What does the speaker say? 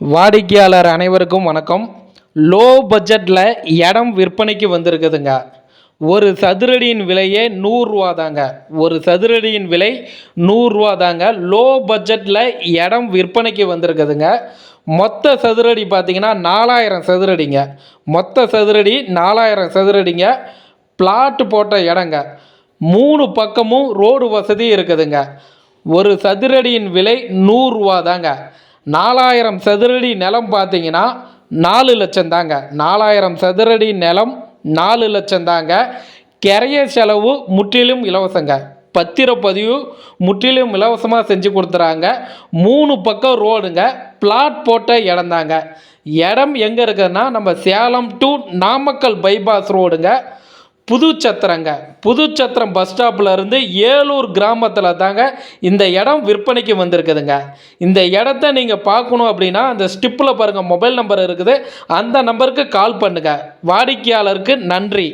வாடிக்கையாளர் அனைவருக்கும் வணக்கம். லோ பட்ஜெட்டில் இடம் விற்பனைக்கு வந்திருக்குதுங்க. ஒரு சதுரடியின் விலையே நூறுரூவா தாங்க ஒரு சதுரடியின் விலை நூறுரூவா தாங்க லோ பட்ஜெட்டில் இடம் விற்பனைக்கு வந்திருக்குதுங்க. மொத்த சதுரடி பார்த்திங்கன்னா நாலாயிரம் சதுரடிங்க. மொத்த சதுரடி நாலாயிரம் சதுரடிங்க. பிளாட் போட்ட இடங்க. மூணு பக்கமும் ரோடு வசதி இருக்குதுங்க. ஒரு சதுரடியின் விலை நூறுரூவா தாங்க நாலாயிரம் சதுரடி நிலம் பார்த்தீங்கன்னா நாலு லட்சம் தாங்க. நாலாயிரம் சதுரடி நிலம் நாலு லட்சம் தாங்க. கிரைய செலவு முற்றிலும் இலவசங்க. பத்திரப்பதிவு முற்றிலும் இலவசமாக செஞ்சு கொடுத்துறாங்க. மூணு பக்கம் ரோடுங்க. பிளாட் போட்ட இடம் தாங்க. இடம் எங்கே இருக்குதுன்னா நம்ம சேலம் டு நாமக்கல் பைபாஸ் ரோடுங்க புதுச்சத்திரங்க. புதுச்சத்திரம் பஸ் ஸ்டாப்பில் இருந்து ஏலூர் கிராமத்தில் தாங்க இந்த இடம் விற்பனைக்கு வந்திருக்குதுங்க. இந்த இடத்த நீங்கள் பார்க்கணும் அப்படின்னா அந்த ஸ்டிப்பில் பாருங்கள் மொபைல் நம்பர் இருக்குது. அந்த நம்பருக்கு கால் பண்ணுங்கள் வாடிக்கையாளருக்கு நன்றி.